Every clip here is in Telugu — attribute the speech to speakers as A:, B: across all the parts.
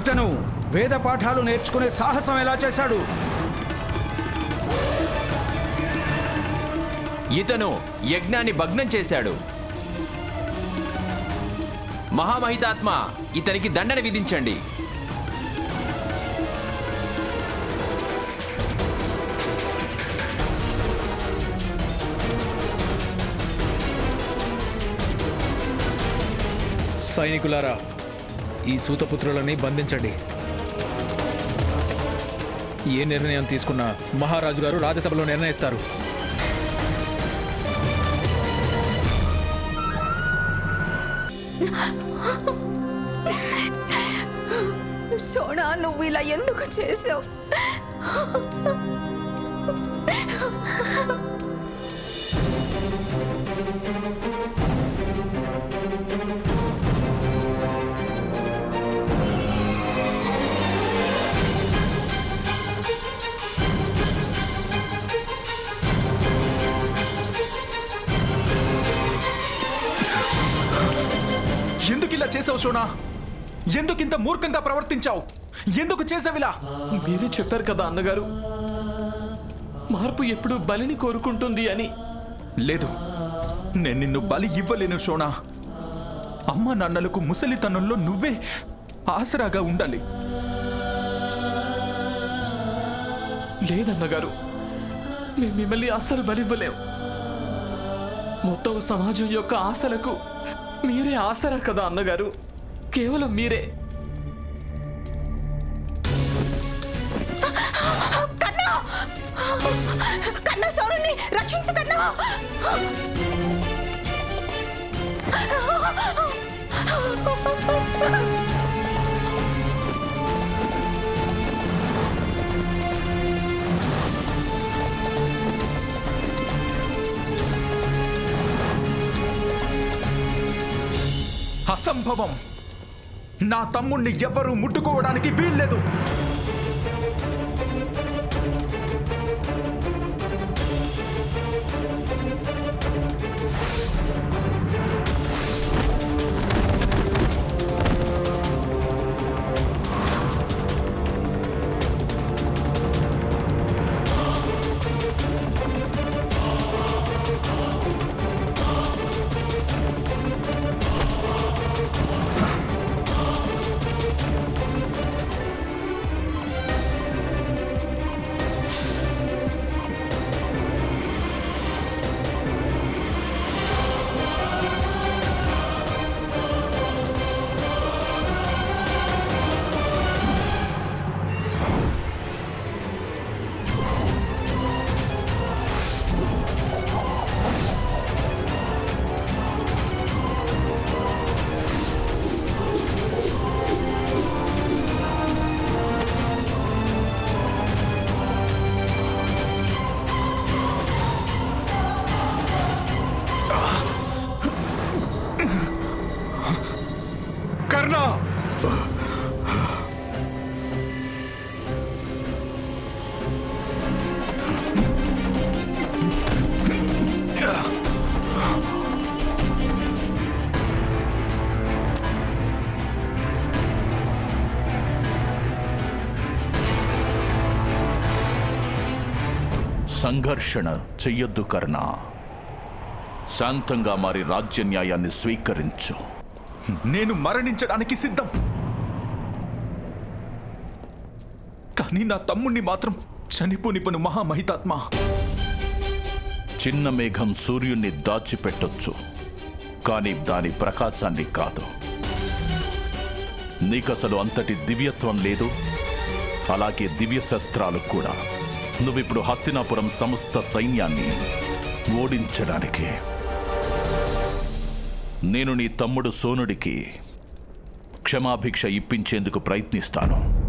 A: ఇతను వేద పాఠాలు నేర్చుకునే సాహసం ఎలా చేశాడు?
B: ఇతను యజ్ఞాన్ని భగ్నం చేశాడు. మహామహితాత్మ ఇతనికి దండన విధించండి.
C: సైనికులారా ఈ సూతపుత్రులని బంధించండి. ఏ నిర్ణయం తీసుకున్నా మహారాజు గారు రాజ్యసభలో నిర్ణయిస్తారు.
D: సోనా నువ్వు ఇలా ఎందుకు చేసావు?
E: ఇలా చేసావు సోనా? ఎందుకు ఇంత మూర్ఖంగా ప్రవర్తించావు? ఎందుకు చేసావిలా
F: మీరే చెప్పారు కదా అన్నగారు. మార్పు ఎప్పుడు బలిని కోరుకుంటుంది అని.
E: లేదు. నేను నిన్ను బలి ఇవ్వలేను సోనా. అమ్మ నాన్నలకు ముసలితనంలో నువ్వే ఆసరాగా ఉండాలి.
F: లేదన్నగారు మేము మిమ్మల్ని అస్సలు బలివ్వలేం. మొత్తం సమాజం యొక్క ఆశలకు మీరే ఆసరా కదా అన్నగారు. కేవలం మీరే.
D: కన్నా! కన్నా సోనుని రక్షించు కన్నా!
E: అసంభవం. నా తమ్ముణ్ణి ఎవ్వరూ ముట్టుకోవడానికి వీల్లేదు.
G: సంఘర్షణ చెయ్యొద్దు కర్ణ. శాంతంగా మారి రాజ్య న్యాయాన్ని స్వీకరించు.
E: నేను మరణించడానికి సిద్ధం. కానీ నా తమ్ముణ్ణి మాత్రం చనిపోనిపను మహామహితాత్మ.
G: చిన్న మేఘం సూర్యుణ్ణి దాచిపెట్టొచ్చు కానీ దాని ప్రకాశాన్ని కాదు. నీకసలు అంతటి దివ్యత్వం లేదు అలాగే దివ్య శస్త్రాలు కూడా. నువ్విప్పుడు హస్తినాపురం సమస్త సైన్యాన్ని ఓడించడానికి. నేను నీ తమ్ముడు సోనుడికి క్షమాభిక్ష ఇప్పించేందుకు ప్రయత్నిస్తాను.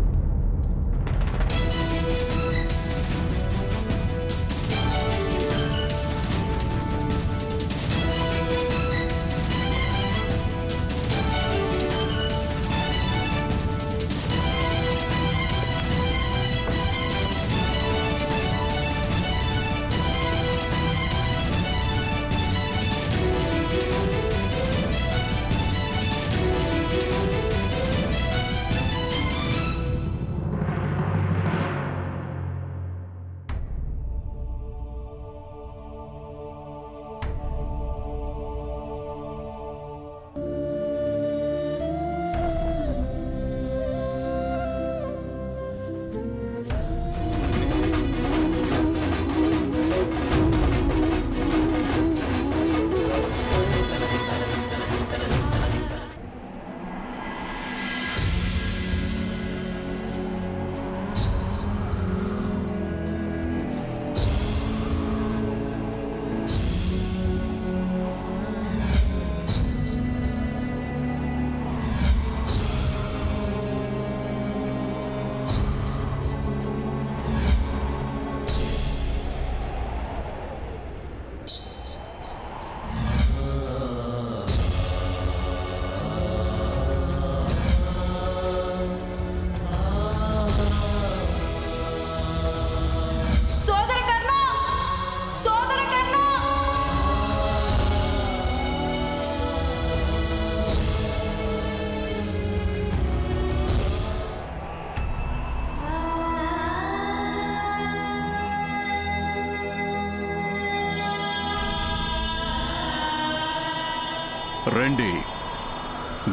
H: రండి.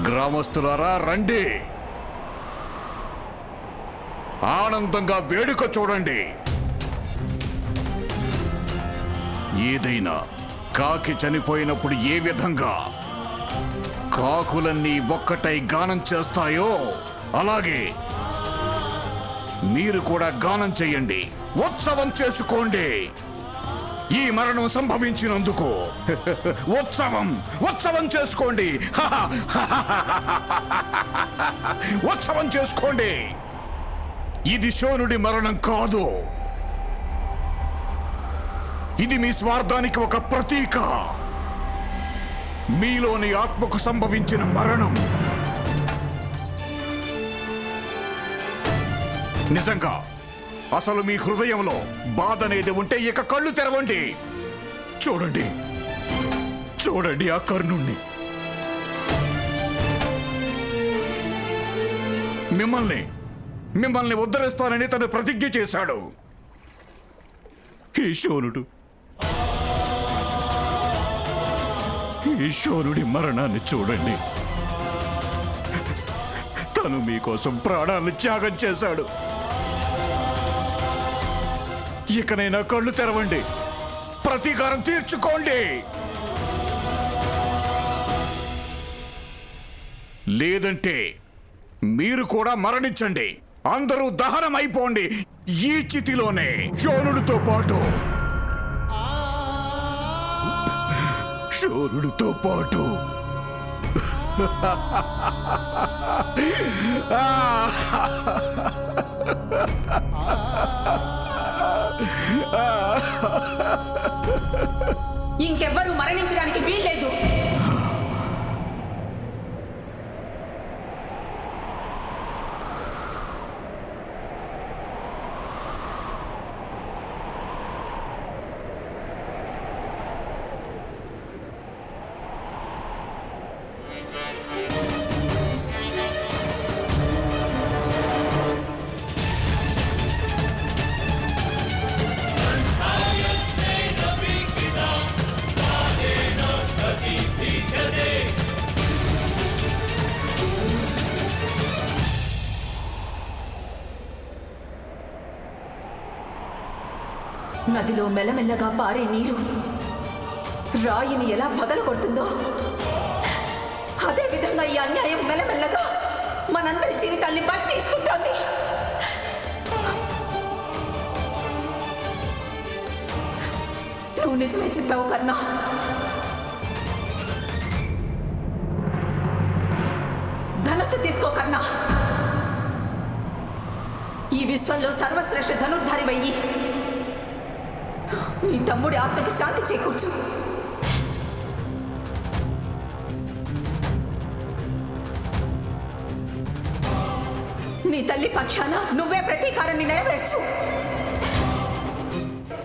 H: గ్రామస్తులారా రండి. ఆనందంగా వేడుక చూడండి. ఏదైనా కాకి చనిపోయినప్పుడు ఏ విధంగా కాకులన్నీ ఒక్కటై గానం చేస్తాయో అలాగే మీరు కూడా గానం చెయ్యండి ఉత్సవం చేసుకోండి. ఈ మరణం సంభవించినందుకు. ఉత్సవం ఉత్సవం చేసుకోండి. ఉత్సవం చేసుకోండి. ఇది శోనుడి మరణం కాదు. ఇది మీ స్వార్థానికి ఒక ప్రతీక. మీలోని ఆత్మకు సంభవించిన మరణం. నిజంగా అసలు మీ హృదయంలో బాధ అనేది ఉంటే ఇక కళ్ళు తెరవండి. చూడండి. చూడండి ఆ కర్ణుణ్ణి. మిమ్మల్ని మిమ్మల్ని ఉద్ధరిస్తానని తను ప్రతిజ్ఞ చేశాడు. ఈశ్వరుడు. ఈశ్వరుడి మరణాన్ని చూడండి. తను మీకోసం ప్రాణాన్ని త్యాగం చేశాడు. ఇకనైనా కళ్ళు తెరవండి. ప్రతీకారం తీర్చుకోండి. లేదంటే మీరు కూడా మరణించండి. అందరూ దహనం అయిపోండి ఈ చితిలోనే శోనుడితో పాటు. శోనుడితో పాటు.
D: ఇంకెవ్వరూ మరణించడానికి వీల్లేదు. నదిలో మెల్లమెల్లగా పారే నీరు. రాయిని ఎలా పగల కొడుతుందో. ఈ అన్యాయం మెల్లమెల్లగా మనందరి జీవితాల్ని బలి తీసుకుంటోంది. నువ్వు నిజమే చెప్పావు కన్నా ధనస్సు తీసుకో కన్నా ఈ విశ్వంలో సర్వశ్రేష్ఠ ధనుర్ధారి వయ్యి నీ తమ్ముడి ఆత్మకి శాంతి చేకూర్చు. నీ తల్లి పక్షాన నువ్వే ప్రతీకారాన్ని నెరవేర్చు.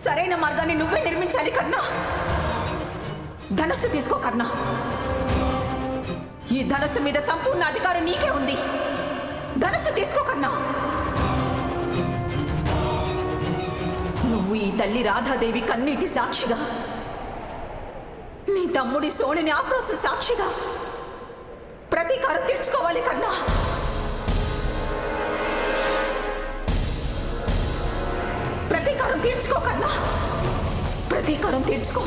D: సరైన మార్గాన్ని నువ్వే నిర్మించాలి కన్నా ధనస్సు తీసుకో కన్నా ఈ ధనస్సు మీద సంపూర్ణ అధికారం నీకే ఉంది. ధనస్సు తీసుకో కన్నా నువ్వు ఈ తల్లి రాధాదేవి కన్నీటి సాక్షిగా. నీ తమ్ముడి సోణిని ఆక్రోశ సాక్షిగా. ప్రతీకారం తీర్చుకోవాలి కన్నా. ప్రతీకారం తీర్చుకో కన్నా. ప్రతీకారం తీర్చుకో.